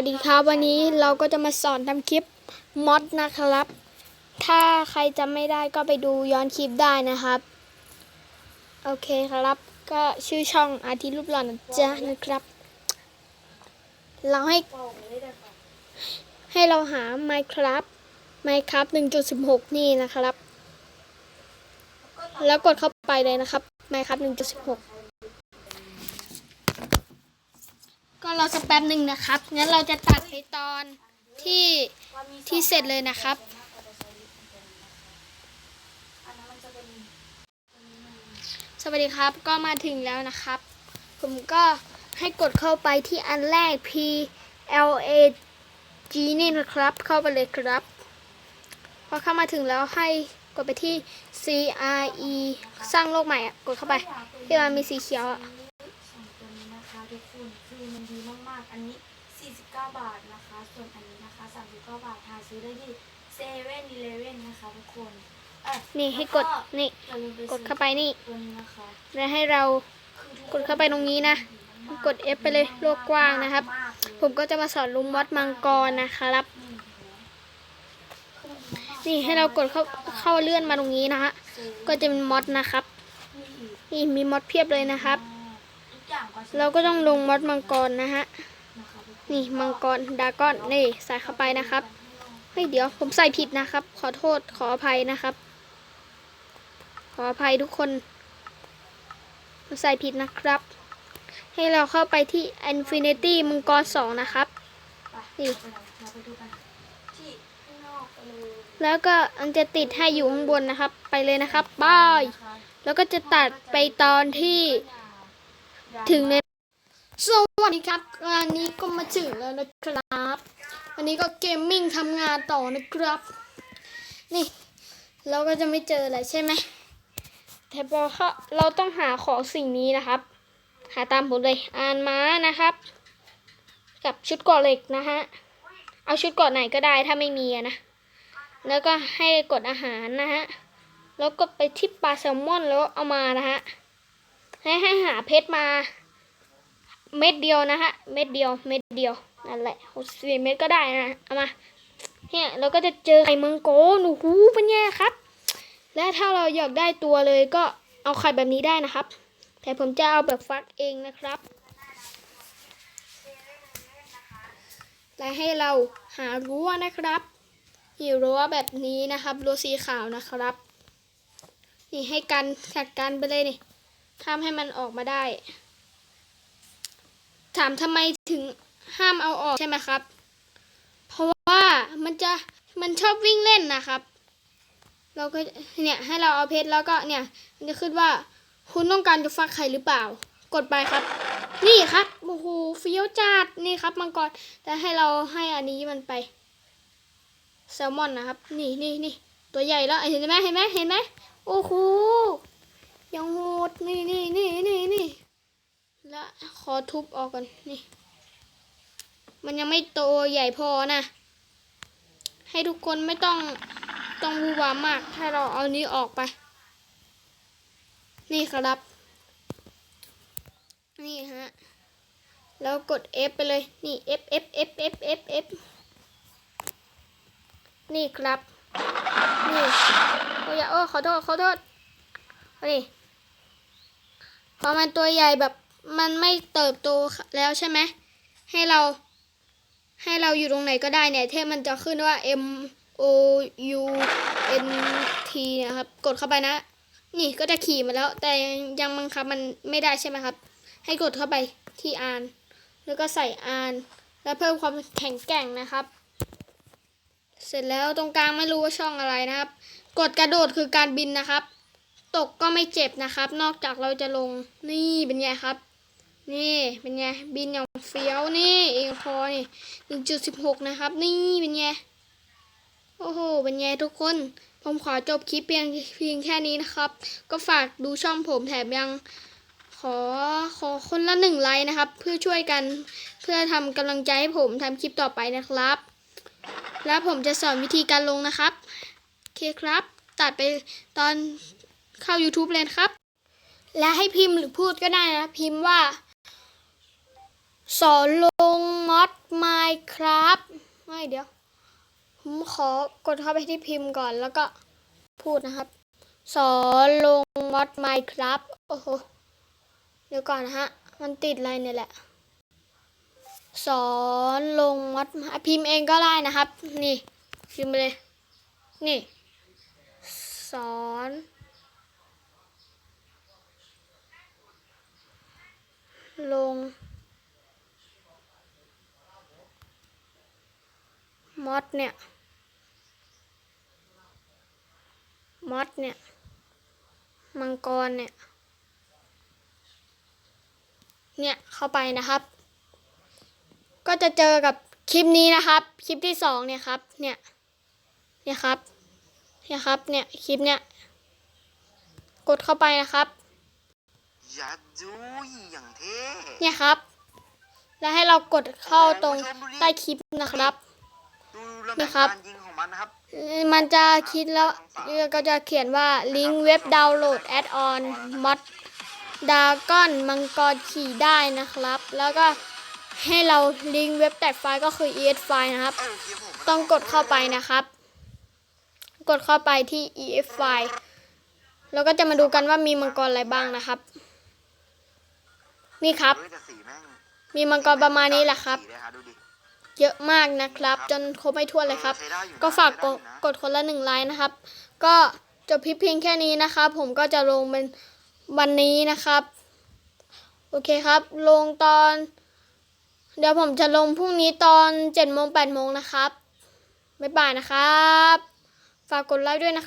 วัสดีครับ วันนี้เราก็จะมาสอนทำคลิปมอดนะครับ ถ้าใครจำไม่ได้ก็ไปดูย้อนคลิปได้นะครับ โอเคครับ ก็ชื่อช่องอาทิตย์รูปหล่อนะจ๊ะนะครับ เราให้ ให้เราหา Minecraft Minecraft 1.16 นี่นะครับ แล้วกดเข้าไปเลยนะครับ Minecraft 1.16 ก็รอสักแป๊บหนึ่งนะครับ งั้นเราจะตัดไปตอนที่ที่เสร็จเลยนะครับ สวัสดีครับก็มาถึงแล้วนะครับ ผมก็ให้กดเข้าไปที่อันแรก P L A G นี่นะครับ เข้าไปเลยครับ พอเข้ามาถึงแล้วให้กดไปที่ C R E สร้างโลกใหม่กดเข้าไปที่มันมีสีเขียวอะ สองตัวนี้นะคะทุกคนคือ มันดีมากๆ อันนี้ 49 บาทนะคะ ส่วนอันนี้นะคะ 39 บาทหาซื้อได้ที่เซเว่นอีเลเว่นนะคะทุกคนเอ้ยนี่ให้กด นี่ อย่าลืมไปกดเข้าไปนี่ ตัวนี้นะคะแล้วให้เราคือทุกดเข้าไปตรงนี้นะ กด F ไปเลยโลกกว้างนะครับมากเลยผมก็จะมาสอนลุงมอดมังกรนะครับ นี่ให้เรากดเข้าเข้าเลื่อนมาตรงนี้นะฮะ ก็จะเป็นมอดนะครับ นี่มีมอดเพียบเลยนะครับทุกอย่างก็ เราก็ต้องลงมอดมังกรนะฮะ นี่มังกรดากอนนี่ใส่เข้าไปนะครับ เฮ้ยเดี๋ยวผมใส่ผิดนะครับ ขอโทษขออภัยนะครับ ขออภัยทุกคนผมใส่ผิดนะครับ ให้เราเข้าไปที่ Infinity มังกร2นะครับนี่แล้วก็มันจะติดให้อยู่ข้างบนนะครับ ไปเลยนะครับบาย แล้วก็จะตัดไปตอนที่ ถึงในสวัสดีครับวันนี้ก็มาถึงแล้วนะครับวันนี้ก็เกมมิ่งทำงานต่อนะครับ นี่ เราก็จะไม่เจออะไรใช่ไหมแต่พอเราต้องหาของสิ่งนี้นะครับ หาตามผมเลยอ่านม้านะครับ กับชุดกราะเหล็กนะฮะเอาชุดกราะไหนก็ได้ถ้าไม่มีนะแล้วก็ให้กดอาหารนะฮะแล้วก็ไปที่ปลาแซลมอนแล้วเอามานะฮะ ให้ให้หาเพชรมา เม็ดเดียวนะฮะ เม็ดเดียว เม็ดเดียว นั่นแหละหกสี่เม็ดก็ได้นะ เอามา เนี่ยเราก็จะเจอไข่มังโกนโอ้โหเป็นไงครับ และถ้าเราอยากได้ตัวเลยก็เอาไข่แบบนี้ได้นะครับ แต่ผมจะเอาแบบฟักเองนะครับและให้เราหารั้วนะครับนี่รั้วแบบนี้นะครับรั้วสีขาวนะครับ นี่ให้กันขัดกันไปเลยนี่ ห้ามให้มันออกมาได้ ถามทำไมถึงห้ามเอาออกใช่ไหมครับ เพราะว่ามันจะมันชอบวิ่งเล่นนะครับ เราก็เนี่ยให้เราเอาเพชรแล้วก็เนี่ย มันจะขึ้นว่าคุณต้องการจะฟักไข่หรือเปล่า กดไปครับ นี่ครับโอ้โหเฟี้ยวจัดนี่ครับมังกรแต่ให้เราให้อันนี้มันไปแซลมอนนะครับ นี่นี่นี่ตัวใหญ่แล้วเห็นไหมเห็นไหมเห็นไหมโอ้โห ยังโหดนี่นี่นี่นี่นี่แล้วขอทุบออกก่อนนี่ มันยังไม่โตใหญ่พอนะ ให้ทุกคนไม่ต้องต้องวูวามากให้เราเอานี้ออกไป นี่ครับ นี่ฮะ แล้วกด F ไปเลย นี่ F F F F F F นี่ครับ นี่ โอ้ยโอ้ขอโทษ ขอโทษนี่ พอมันตัวใหญ่แบบมันไม่เติบโตแล้วใช่ไหมให้เรา ให้เราอยู่ตรงไหนก็ได้เนี่ยเที่มันจะขึ้นว่า M O U N T นะครับ กดเข้าไปนะ นี่ก็จะขี่มาแล้ว แต่ยังบังคับมันไม่ได้ใช่ไหมครับ ให้กดเข้าไปที่อาน แล้วก็ใส่อาน แล้วเพิ่มความแข็งแกร่งนะครับ เสร็จแล้วตรงกลางไม่รู้ว่าช่องอะไรนะครับ กดกระโดดคือการบินนะครับ ตกก็ไม่เจ็บนะครับ นอกจากเราจะลงนี่เป็นไงครับ นี่เป็นไงบินอย่างเฟี้ยวนี่เองพอนี่หนึ่งจุดสิบหกนะครับ นี่เป็นไงโอ้โหเป็นไงทุกคน ผมขอจบคลิปเพียงเพียงแค่นี้นะครับ ก็ฝากดูช่องผมแถมยังขอขอคนละหนึ่งไลค์นะครับ เพื่อช่วยกันเพื่อทำกำลังใจให้ผมทำคลิปต่อไปนะครับ แล้วผมจะสอนวิธีการลงนะครับ โอเคครับ ตัดไปตอน เข้า YouTube เลยครับ และให้พิมพ์หรือพูดก็ได้นะ พิมพ์ว่า สอนลงมอดไมครับไม่เดี๋ยว ผมขอกดเข้าไปที่พิมพ์ก่อนแล้วก็พูดนะครับ สอนลงมอดไมครับโอ้โหเดี๋ยวก่อนนะฮะ มันติดอะไรเนี่ยแหละ สอนลงมอดพิมพ์เองก็ได้นะครับ นี่ พิมพ์ไปเลย นี่ สอน ลง มอด เนี่ยมอดเนี่ย มังกรเนี่ย เนี่ยเข้าไปนะครับ ก็จะเจอกับคลิปนี้นะครับ คลิปที่สองเนี่ยครับ เนี่ย เนี่ยครับ เนี่ยครับ เนี่ยคลิปเนี่ย กดเข้าไปนะครับอย่าดูอย่างเท่เนี่ยครับ แล้วให้เรากดเข้าตรงใต้คลิปนะครับ ดูระนี่เบิดครับ การยิงของมันนะครับ มันจะคิดแล้วก็จะเขียนว่าลิงก์เว็บดาวน์โหลดแอดออนมอดดาก้อนมังกรขี่ได้นะครับ แล้วก็ให้เราลิงก์เว็บแตดไฟล์ก็คือ es ไฟล์นะครับ เออเคียผมต้องกดเข้าไปนะครับ กดเข้าไปที่ ef ไฟล์แล้วก็จะมาดูกันว่ามีมังกรอะไรบ้างนะครับ นี่ครับ เฮ้ยแต่สีแม่งมีมังกรประมาณนี้แหละครับ สีเลยฮะดูดิ เยอะมากนะครับ จนครบไม่ทั่วนเลยครับออใช้ได้อยู่นะก็ฝากกใช้ดได้อยู่นะกดคนละหนึ่งไลค์นะครับ ก็จบคลิปเพียงแค่นี้นะครับ ผมก็จะลงเป็นวันนี้นะครับ โอเคครับ ลงตอน เดี๋ยวผมจะลงพรุ่งนี้ตอน7จ็ดโมงแปดโมงนะครับบ๊ายบายนะครับ ฝากกดไลค์ด้วยนะครับ